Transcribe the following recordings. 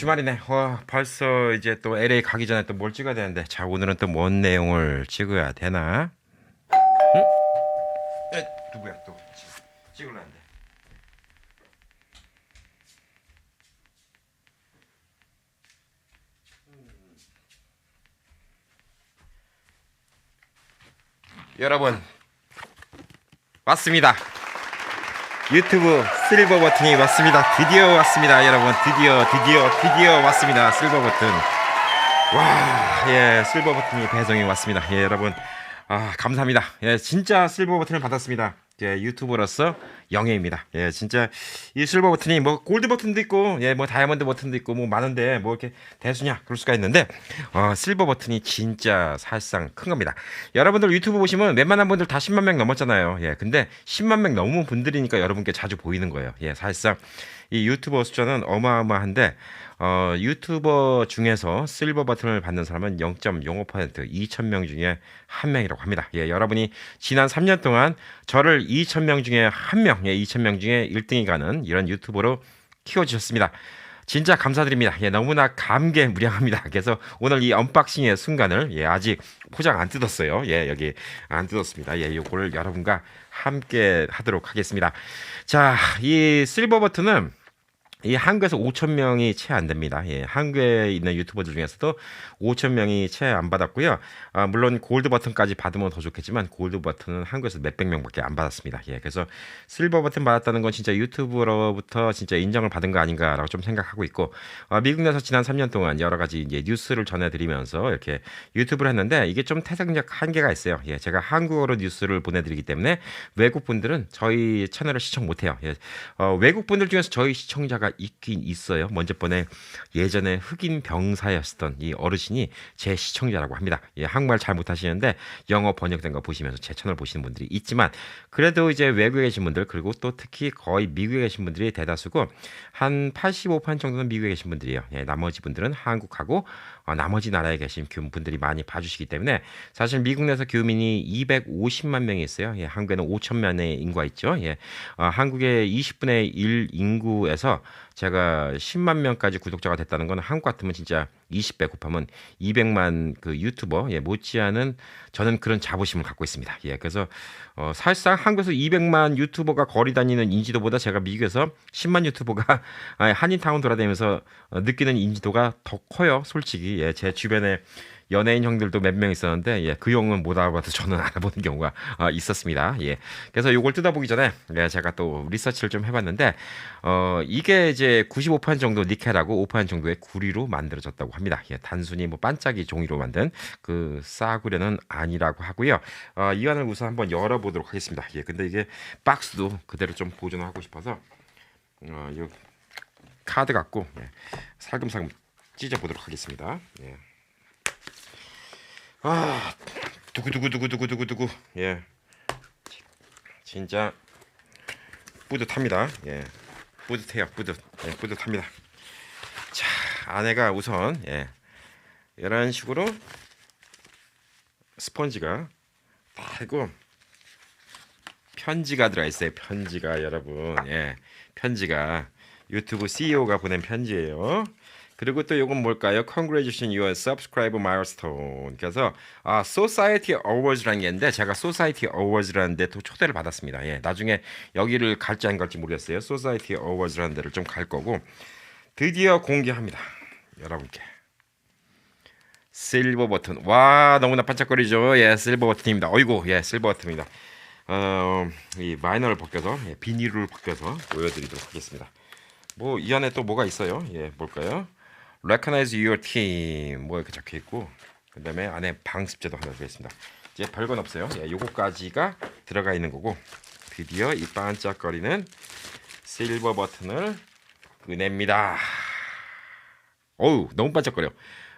아 주말이네. 와 벌써 이제 또 LA 가기 전에 또 뭘 찍어야 되는데. 자 오늘은 또 뭔 내용을 찍어야 되나? 응? 에, 누구야 또 찍- 찍으려는데. 여러분 왔습니다. 유튜브 실버 버튼이 왔습니다. 드디어 왔습니다, 여러분. 드디어, 드디어, 드디어 왔습니다. 실버 버튼. 와, 예, 실버 버튼이 배송이 왔습니다. 예, 여러분. 아, 감사합니다. 예, 진짜 실버 버튼을 받았습니다. 예, 유튜버로서 영예입니다. 예, 진짜 이 실버 버튼이 뭐 골드 버튼도 있고, 예, 뭐 다이아몬드 버튼도 있고, 뭐 많은데 뭐 이렇게 대수냐 그럴 수가 있는데, 어, 실버 버튼이 진짜 사실상 큰 겁니다. 여러분들 유튜브 보시면 웬만한 분들 다 10만 명 넘었잖아요. 예, 근데 10만 명 넘은 분들이니까 여러분께 자주 보이는 거예요. 예, 사실상 이 유튜버 숫자는 어마어마한데, 어, 유튜버 중에서 실버 버튼을 받는 사람은 0.05% 2,000명 중에 한 명이라고 합니다. 예, 여러분이 지난 3년 동안 저를 2,000명 중에 한 명, 예, 2,000명 중에 1등이 가는 이런 유튜버로 키워주셨습니다. 진짜 감사드립니다. 예, 너무나 감개무량합니다. 그래서 오늘 이 언박싱의 순간을 예, 아직 포장 안 뜯었어요. 예, 여기 안 뜯었습니다. 예, 요거를 여러분과 함께 하도록 하겠습니다. 자, 이 실버 버튼은 이 한국에서 5천 명이 채 안 됩니다. 예, 한국에 있는 유튜버들 중에서도 5천 명이 채 안 받았고요. 아, 물론 골드 버튼까지 받으면 더 좋겠지만 골드 버튼은 한국에서 몇백 명밖에 안 받았습니다. 예, 그래서 실버 버튼 받았다는 건 진짜 유튜브로부터 진짜 인정을 받은 거 아닌가라고 좀 생각하고 있고 아, 미국 내에서 지난 3년 동안 여러 가지 이제 뉴스를 전해드리면서 이렇게 유튜브를 했는데 이게 좀 태생적 한계가 있어요. 예, 제가 한국어로 뉴스를 보내드리기 때문에 외국 분들은 저희 채널을 시청 못해요. 예, 어, 외국 분들 중에서 저희 시청자가 있긴 있어요. 먼저 번에 예전에 흑인 병사였던 이 어르신이 제 시청자라고 합니다. 예, 한국말 잘 못하시는데 영어 번역된 거 보시면서 제 채널 보시는 분들이 있지만 그래도 이제 외국에 계신 분들 그리고 또 특히 거의 미국에 계신 분들이 대다수고 한 85% 정도는 미국에 계신 분들이에요. 예, 나머지 분들은 한국하고 어, 나머지 나라에 계신 분들이 많이 봐주시기 때문에 사실 미국 내에서 교민이 250만 명이 있어요. 예, 한국에는 5천 명의 인구가 있죠. 예, 어, 한국의 20분의 1 인구에서 제가 10만 명까지 구독자가 됐다는 건 한국 같으면 진짜 20배 곱하면 200만 그 유튜버 예, 못지않은 저는 그런 자부심을 갖고 있습니다. 예, 그래서 어, 사실상 한국에서 200만 유튜버가 거리 다니는 인지도보다 제가 미국에서 10만 유튜버가 한인타운 돌아다니면서 어, 느끼는 인지도가 더 커요. 솔직히 예, 제 주변에 연예인 형들도 몇 명 있었는데 예, 그 형은 못 알아봐도 저는 알아보는 경우가 어, 있었습니다. 예, 그래서 이걸 뜯어보기 전에 예, 제가 또 리서치를 좀 해봤는데 어, 이게 이제 95% 정도 니켈하고 5% 정도의 구리로 만들어졌다고 합니다. 예, 단순히 뭐 반짝이 종이로 만든 그 싸구려는 아니라고 하고요. 어, 이 안을 우선 한번 열어보도록 하겠습니다. 예, 근데 이게 박스도 그대로 좀 보존하고 싶어서 어, 이 카드 갖고 예, 살금살금 찢어보도록 하겠습니다. 예. 아, 두구두구두구두구두구두구. 예. 진짜 뿌듯합니다. 예. 뿌듯해요. 뿌듯. 예, 뿌듯합니다. 자, 안에가 우선 예. 이런 식으로 스펀지가 달고 편지가 들어 있어요. 편지가 여러분. 예. 편지가 유튜브 CEO가 보낸 편지예요. 그리고 또 이건 뭘까요? Congratulations your subscriber milestone. 그래서 아 Society Awards라는 게 있는데 제가 Society Awards라는 데 또 초대를 받았습니다. 예, 나중에 여기를 갈지 안 갈지 모르겠어요. Society Awards라는 데를 좀 갈 거고 드디어 공개합니다. 여러분께 실버 버튼. 와 너무나 반짝거리죠. 예, 실버 버튼입니다. 어이구, 예, 실버 버튼입니다. 어, 이 마이너를 벗겨서 예, 비닐을 벗겨서 보여드리도록 하겠습니다. 뭐 이 안에 또 뭐가 있어요? 예, 뭘까요? Recognize your team 뭐 이렇게 적혀 있고 그다음에 안에 방습제도 하나 들어 있습니다. 이제 별건 없어요. 예, 요거까지가 들어가 있는 거고 드디어 이 반짝거리는 실버 버튼을 꺼냅니다. 어우 너무 반짝거려.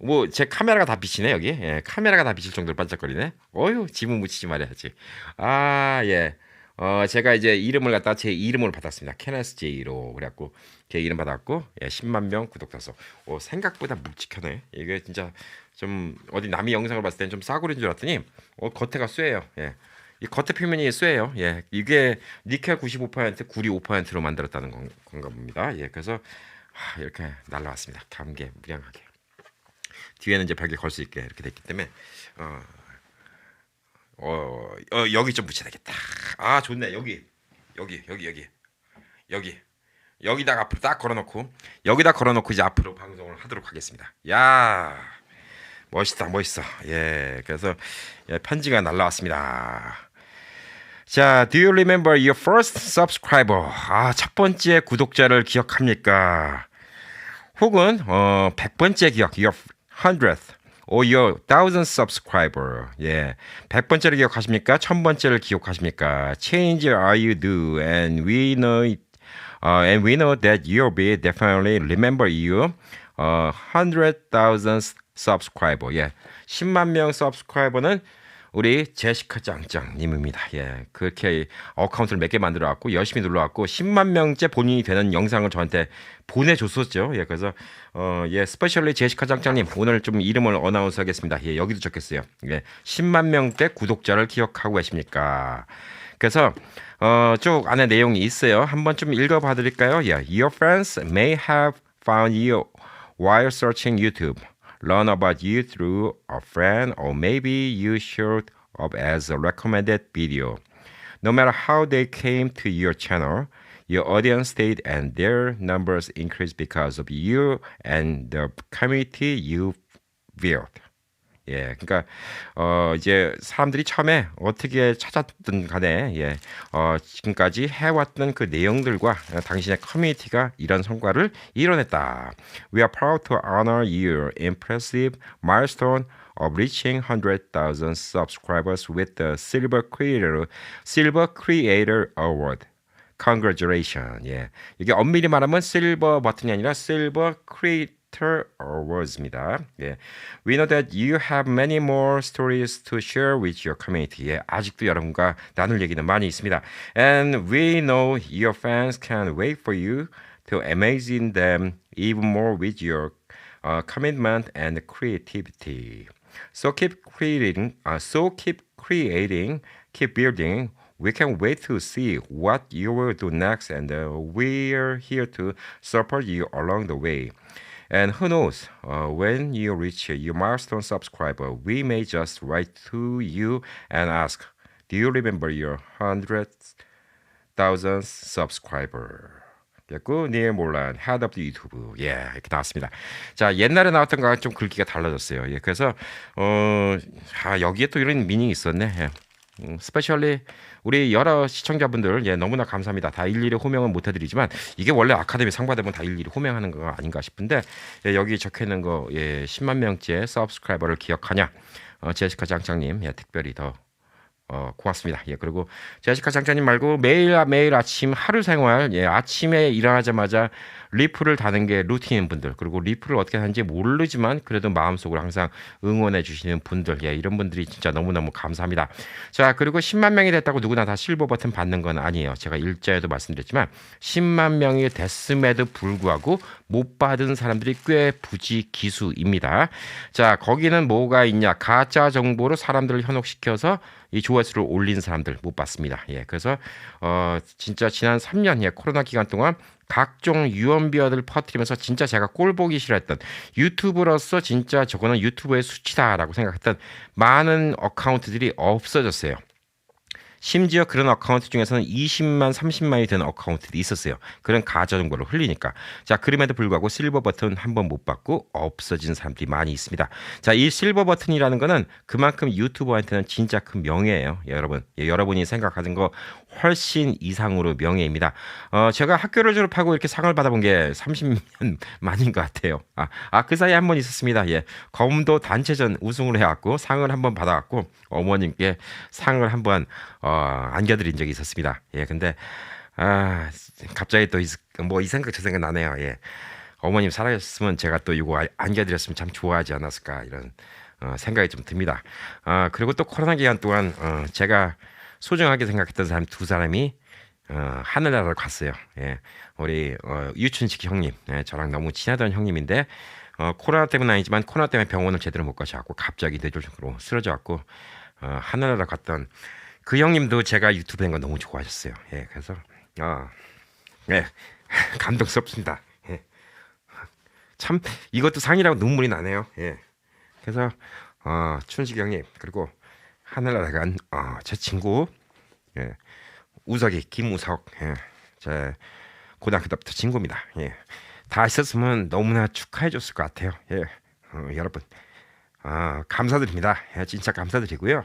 뭐 제 카메라가 다 비치네 여기. 예, 카메라가 다 비칠 정도로 반짝거리네. 어휴 지문 묻히지 말아야지. 아 예. 어 제가 이제 이름을 갖다 제 이름으로 받았습니다. 케네스 제이로 그래갖고 제 이름 받았고 예, 10만 명 구독 자 어, 생각보다 묵직하네. 이게 진짜 좀 어디 남이 영상을 봤을 때는 좀 싸구려인 줄 알았더니 어, 겉에가 쇠예요. 예. 이 겉에 표면이 쇠예요. 예. 이게 니켈 95% 구리 5%로 만들었다는 건, 건가 봅니다. 예. 그래서 하, 이렇게 날라왔습니다. 감개 무량하게. 뒤에는 이제 벽에 걸 수 있게 이렇게 됐기 때문에 어, 어, 어 여기 좀 붙여야 되겠다. 아 좋네 여기 여기 여기 여기 여기 여기다가 앞으로 딱 걸어놓고 여기다 걸어놓고 이제 앞으로 방송을 하도록 하겠습니다. 야 멋있다 멋있어. 예 그래서 예, 편지가 날라왔습니다. 자, do you remember your first subscriber? 아, 첫 번째 구독자를 기억합니까? 혹은 어, 100번째 기억, your your thousand subscriber. 예. 100번째를 기억하십니까? 1000번째를 기억하십니까? Change are you do and we know it, uh, and we know that you'll be definitely remember you. 어, 100,000 subscriber. 예. 10만 명 subscriber는 우리 제시카 짱짱님입니다. 예, 그렇게 어카운트를 몇 개 만들어 왔고 열심히 눌러 왔고 10만 명째 본인이 되는 영상을 저한테 보내줬었죠. 예, 그래서 어, 예, 스페셜리 제시카 짱짱님 오늘 좀 이름을 어나운스하겠습니다. 예, 여기도 적혔어요. 예, 10만 명대 구독자를 기억하고 계십니까? 그래서 어, 쭉 안에 내용이 있어요. 한번 좀 읽어봐 드릴까요? 예, Your friends may have found you while searching YouTube. Learn about you through a friend or maybe you showed up as a recommended video. No matter how they came to your channel, your audience stayed and their numbers increased because of you and the community you built. 예, 그러니까 어 이제 사람들이 처음에 어떻게 찾았든 간에 예, 어 지금까지 해왔던 그 내용들과 당신의 커뮤니티가 이런 성과를 이뤄냈다. We are proud to honor your impressive milestone of reaching 100,000 subscribers with the Silver Creator Silver Creator Award. Congratulations. 예. 이게 엄밀히 말하면 실버 버튼이 아니라 실버 크리에이터 Actor Awards입니다. 예. We know that you have many more stories to share with your community. 예. 아직도 여러분과 나눌 얘기는 많이 있습니다. And we know your fans can wait for you to amazing them even more with your uh, commitment and creativity. So keep creating, uh, so keep creating, keep building. We can wait to see what you will do next, and uh, we're here to support you along the way. And who knows, uh, when you reach your milestone subscriber, we may just write to you and ask, Do you remember your 100,000 subscriber? 됐고 니엘 몰란 the YouTube 예 이렇게 나왔습니다. 자 옛날에 나왔던 거랑 좀 글귀가 달라졌어요. 예 그래서 어 아, 여기에 또 이런 미닝이 있었네. 예. 음, 스페셜리 우리 여러 시청자분들 예 너무나 감사합니다. 다 일일이 호명은 못 해드리지만 이게 원래 아카데미 상 받으면 다 일일이 호명하는 거 아닌가 싶은데 예, 여기 적혀 있는 거 예, 10만 명째 서브스크라이버를 기억하냐 어, 제시카 장장님 예, 특별히 더 어, 고맙습니다. 예, 그리고 제시카 장장님 말고 매일 매일 아침 하루 생활, 예, 아침에 일어나자마자 리프를 다는 게 루틴인 분들, 그리고 리프를 어떻게 하는지 모르지만 그래도 마음속으로 항상 응원해 주시는 분들, 예, 이런 분들이 진짜 너무너무 감사합니다. 자, 그리고 10만 명이 됐다고 누구나 다 실버 버튼 받는 건 아니에요. 제가 일자에도 말씀드렸지만 10만 명이 됐음에도 불구하고 못 받은 사람들이 꽤 부지 기수입니다. 자, 거기는 뭐가 있냐? 가짜 정보로 사람들을 현혹시켜서 이 조회수를 올린 사람들 못 봤습니다. 예, 그래서 어 진짜 지난 3년 예 코로나 기간 동안 각종 유언비어들 퍼뜨리면서 진짜 제가 꼴 보기 싫어했던 유튜브로서 진짜 저거는 유튜브의 수치다라고 생각했던 많은 어카운트들이 없어졌어요. 심지어 그런 어카운트 중에서는 20만, 30만이 되는 어카운트도 있었어요. 그런 가짜 정보를 흘리니까. 자, 그럼에도 불구하고 실버 버튼 한 번 못 받고 없어진 사람들이 많이 있습니다. 자, 이 실버 버튼이라는 거는 그만큼 유튜버한테는 진짜 큰 명예예요. 예, 여러분. 예, 여러분이 생각하는 거 훨씬 이상으로 명예입니다. 어, 제가 학교를 졸업하고 이렇게 상을 받아본 게 30년 만인 것 같아요. 아, 아, 그 사이에 한 번 있었습니다. 예. 검도 단체전 우승을 해왔고 상을 한 번 받아왔고 어머님께 상을 한번 어, 안겨드린 적이 있었습니다. 예, 근데 아 갑자기 또 뭐이 생각 저 생각 나네요. 예, 어머님 살아계셨으면 제가 또 이거 안겨드렸으면 참 좋아하지 않았을까 이런 어, 생각이 좀 듭니다. 아 그리고 또 코로나 기간 동안 어, 제가 소중하게 생각했던 사람 두 사람이 어, 하늘나라를 갔어요. 예, 우리 어, 유춘식 형님, 예, 저랑 너무 친하던 형님인데 어, 코로나 때문은 아니지만 코로나 때문에 병원을 제대로 못 가셔갖고 갑자기 뇌졸중으로 쓰러져갖고 어, 하늘나라 갔던 그 형님도 제가 유튜브 한거 너무 좋아하셨어요. 예, 그래서 어, 예, 감동스럽습니다. 예, 참 이것도 상이라고 눈물이 나네요. 예. 그래서 어, 춘식 형님 그리고 하늘나라간 어, 제 친구 예. 우석이 김우석 예. 제 고등학교 때부터 친구입니다. 예. 다 있었으면 너무나 축하해 줬을 것 같아요. 예. 어, 여러분 아, 감사드립니다. 예, 진짜 감사드리고요.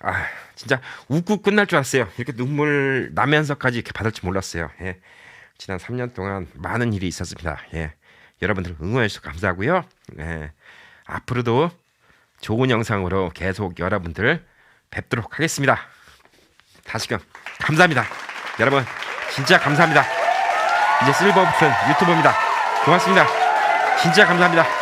아, 진짜 웃고 끝날 줄 알았어요. 이렇게 눈물 나면서까지 이렇게 받을 줄 몰랐어요. 예. 지난 3년 동안 많은 일이 있었습니다. 예. 여러분들 응원해 주셔서 감사하고요. 예. 앞으로도 좋은 영상으로 계속 여러분들 뵙도록 하겠습니다. 다시금 감사합니다. 여러분 진짜 감사합니다. 이제 실버 버튼 유튜버입니다. 고맙습니다. 진짜 감사합니다.